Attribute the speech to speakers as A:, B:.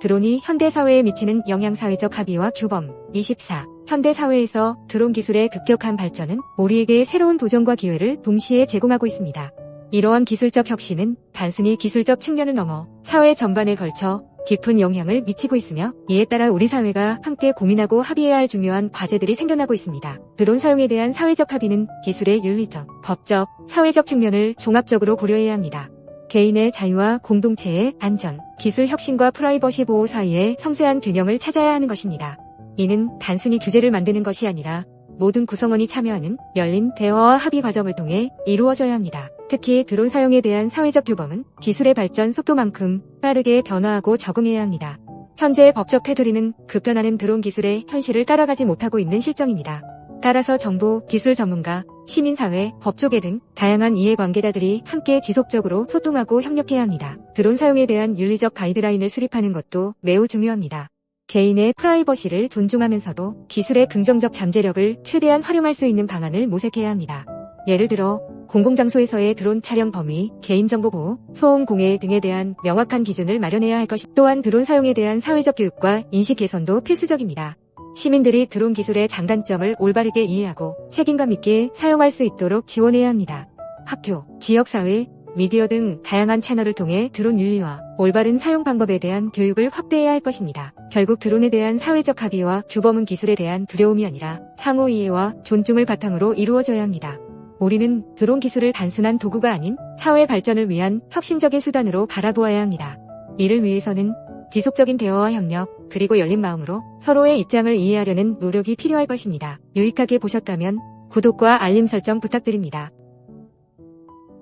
A: 드론이 현대사회에 미치는 영향사회적 합의와 규범 24. 현대사회에서 드론 기술의 급격한 발전은 우리에게 새로운 도전과 기회를 동시에 제공하고 있습니다. 이러한 기술적 혁신은 단순히 기술적 측면을 넘어 사회 전반에 걸쳐 깊은 영향을 미치고 있으며 이에 따라 우리 사회가 함께 고민하고 합의해야 할 중요한 과제들이 생겨나고 있습니다. 드론 사용에 대한 사회적 합의는 기술의 윤리적, 법적, 사회적 측면을 종합적으로 고려해야 합니다. 개인의 자유와 공동체의 안전, 기술 혁신과 프라이버시 보호 사이에 섬세한 균형을 찾아야 하는 것입니다. 이는 단순히 규제를 만드는 것이 아니라 모든 구성원이 참여하는 열린 대화와 합의 과정을 통해 이루어져야 합니다. 특히 드론 사용에 대한 사회적 규범은 기술의 발전 속도만큼 빠르게 변화하고 적응해야 합니다. 현재의 법적 테두리는 급변하는 드론 기술의 현실을 따라가지 못하고 있는 실정입니다. 따라서 정부, 기술 전문가, 시민사회, 법조계 등 다양한 이해관계자들이 함께 지속적으로 소통하고 협력해야 합니다. 드론 사용에 대한 윤리적 가이드라인을 수립하는 것도 매우 중요합니다. 개인의 프라이버시를 존중하면서도 기술의 긍정적 잠재력을 최대한 활용할 수 있는 방안을 모색해야 합니다. 예를 들어 공공장소에서의 드론 촬영 범위, 개인정보 보호, 소음 공해 등에 대한 명확한 기준을 마련해야 할 것이 또한 드론 사용에 대한 사회적 교육과 인식 개선도 필수적입니다. 시민들이 드론 기술의 장단점을 올바르게 이해하고 책임감 있게 사용할 수 있도록 지원해야 합니다. 학교, 지역사회, 미디어 등 다양한 채널을 통해 드론 윤리와 올바른 사용 방법에 대한 교육을 확대해야 할 것입니다. 결국 드론에 대한 사회적 합의와 규범은 기술에 대한 두려움이 아니라 상호 이해와 존중을 바탕으로 이루어져야 합니다. 우리는 드론 기술을 단순한 도구가 아닌 사회 발전을 위한 혁신적인 수단으로 바라보아야 합니다. 이를 위해서는 지속적인 대화와 협력, 그리고 열린 마음으로 서로의 입장을 이해하려는 노력이 필요할 것입니다. 유익하게 보셨다면 구독과 알림 설정 부탁드립니다.